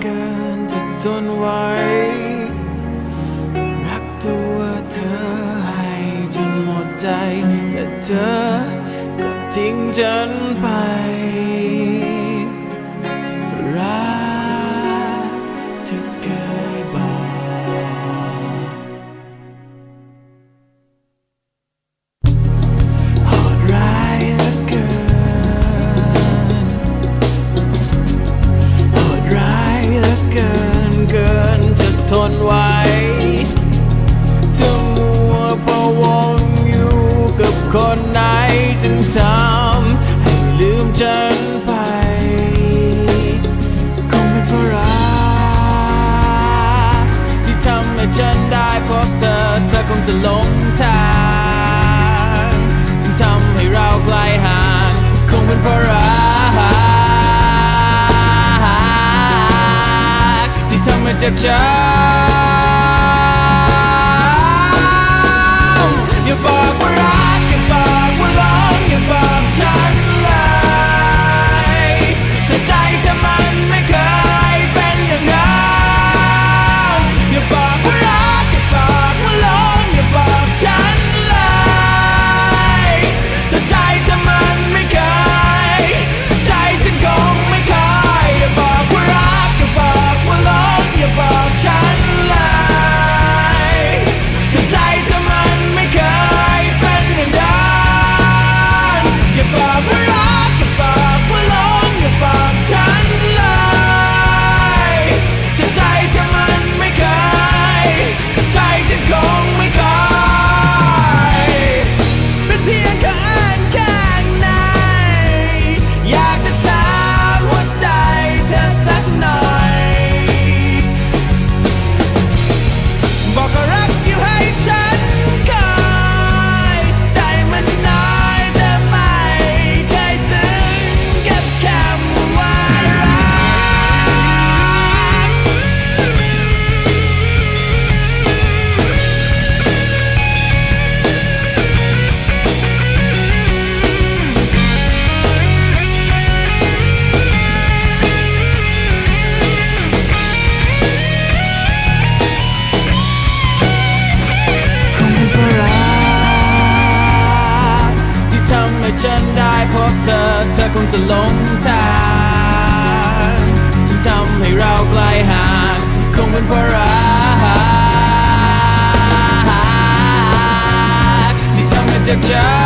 เกินจะทนไหวรักตัวเธอให้จนหมดใจ แต่เธอกลับทิ้งฉันไป อนไหวจะมัวพะวงอยู่กับคนไหนจึงทำให้ลืมฉันไปคงเป็นเพราะรักที่ทำให้ฉันได้พบเธอเธอคงจะหลง the time พบเธอ เธอคงจะหลงทางจึงทำให้เราไกลห่างคงเป็นเพราะรักที่ทำให้เจ็บช้ำ